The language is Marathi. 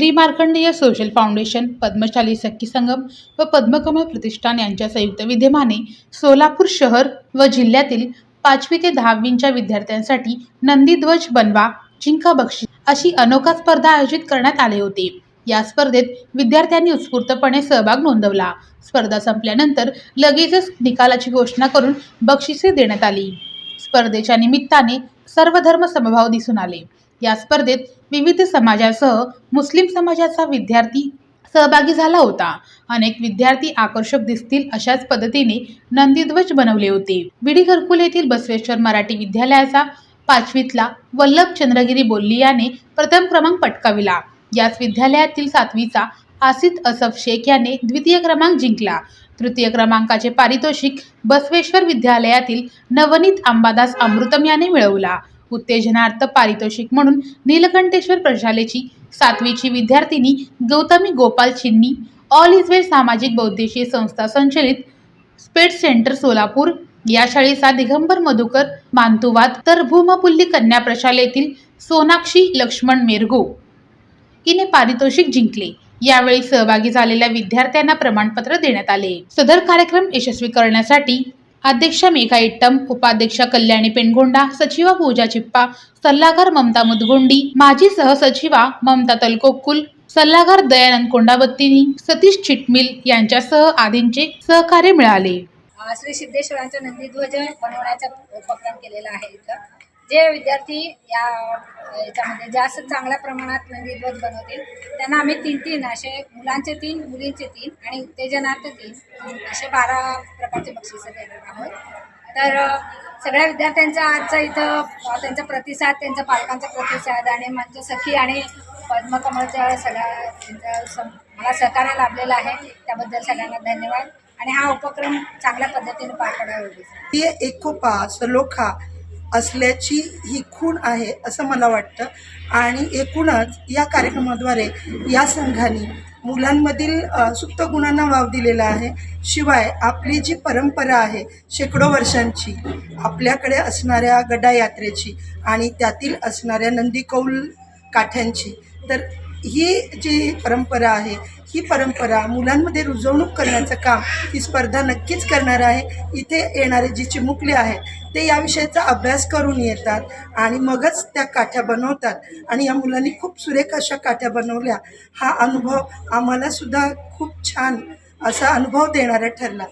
श्री मार्कंडेय सोशल फाउंडेशन पद्मशाली सखी संगम व पद्मकमळ प्रतिष्ठान यांच्या संयुक्त विद्यमाने सोलापूर शहर व जिल्ह्यातील पाचवी ते दहावींच्या विद्यार्थ्यांसाठी नंदीध्वज बनवा जिंका बक्षीस अशी अनोखा स्पर्धा आयोजित करण्यात आले होते. या स्पर्धेत विद्यार्थ्यांनी उत्स्फूर्तपणे सहभाग नोंदवला. स्पर्धा संपल्यानंतर लगेचच निकालाची घोषणा करून बक्षिसे देण्यात आली. स्पर्धेच्या निमित्ताने सर्वधर्म समभाव दिसून आले. या स्पर्धेत विविध समाजासह मुस्लिम समाजाचा विद्यार्थी सहभागी झाला होता. अनेक विद्यार्थी आकर्षक दिसतील अशाच पद्धतीने नंदीध्वज बनवले होते. विडी घरकुल येथील बसवेश्वर मराठी विद्यालयाचा पाचवीतला वल्लभ चंद्रगिरी बोल्ली याने प्रथम क्रमांक पटकाविला. याच विद्यालयातील सातवीचा आसित असफ शेख याने द्वितीय क्रमांक जिंकला. तृतीय क्रमांकाचे पारितोषिक बसवेश्वर विद्यालयातील नवनीत अंबादास अमृतम याने मिळवला. उत्तेजनार्थ पारितोषिक म्हणून नीलकंठेश्वर प्रशालेची सातवीची विद्यार्थिनी गौतमी गोपाल चिन्नी ऑल इज वेल सामाजिक बौद्धिशीय संस्था संचलित स्पेट सेंटर सोलापूर या शाळेचा दिगंबर मधुकर मानतुवाद तर भूमपुल्ली कन्या प्रशालेतील सोनाक्षी लक्ष्मण मेरगो. हिने पारितोषिक जिंकले. यावेळी सहभागी झालेल्या विद्यार्थ्यांना प्रमाणपत्र देण्यात आले. सदर कार्यक्रम यशस्वी करण्यासाठी अध्यक्ष मेघा इट्टम उपाध्यक्षा कल्याणी पेनगोंडा सचिवा पूजा चिप्पा सल्लागार ममता मुदगोंडी माजी सहसचिवा ममता तलकोकुल सल्लागार दयानंद कोंडाबत्तीनी सतीश चिटमिल यांच्यासह आदींचे सहकार्य मिळाले. श्री सिद्धेश्वरांचा नंदीध्वज बनवण्याचा उपक्रम केलेला आहे इथं. जे विद्यार्थी या याच्यामध्ये जास्त चांगल्या प्रमाणात म्हणजे नंदीध्वज बनवतील त्यांना आम्ही तीन तीन असे मुलांचे तीन मुलींचे तीन आणि उत्तेजनार्थ तीन असे बारा प्रकारचे बक्षिसं देणार आहोत. तर सगळ्या विद्यार्थ्यांचा आजचा इथं त्यांचा प्रतिसाद त्यांच्या पालकांचा प्रतिसाद आणि माझ्या सखी आणि पद्मकमळच्या सगळ्या त्यांचा सम- मला सहकार्य लाभलेला आहे त्याबद्दल सगळ्यांना धन्यवाद. आणि हा उपक्रम चांगल्या पद्धतीने पार पडावा एकोपा सलोखा असल्याची ही खूण आहे असं मला वाटतं. आणि एकूणच या कार्यक्रमाद्वारे या संघाने मुलांमधील सुप्त गुणांना वाव दिलेला आहे. शिवाय आपली जी परंपरा आहे शेकडो वर्षांची आपल्याकडे असणाऱ्या गडा यात्रेची आणि त्यातील असणाऱ्या नंदीकौल काठ्यांची तर ही जी परंपरा आहे ही परंपरा मुलांमध्ये रुजवणूक करण्याचं काम ही स्पर्धा नक्कीच करणार आहे. इथे येणारे जी चिमुकले आहेत ते या विषयाचा अभ्यास करून येतात आणि मगच त्या काठ्या बनवतात. आणि या मुलांनी खूप सुरेख अशा काठ्या बनवल्या. हा अनुभव आम्हालासुद्धा खूप छान असा अनुभव देणारा ठरला.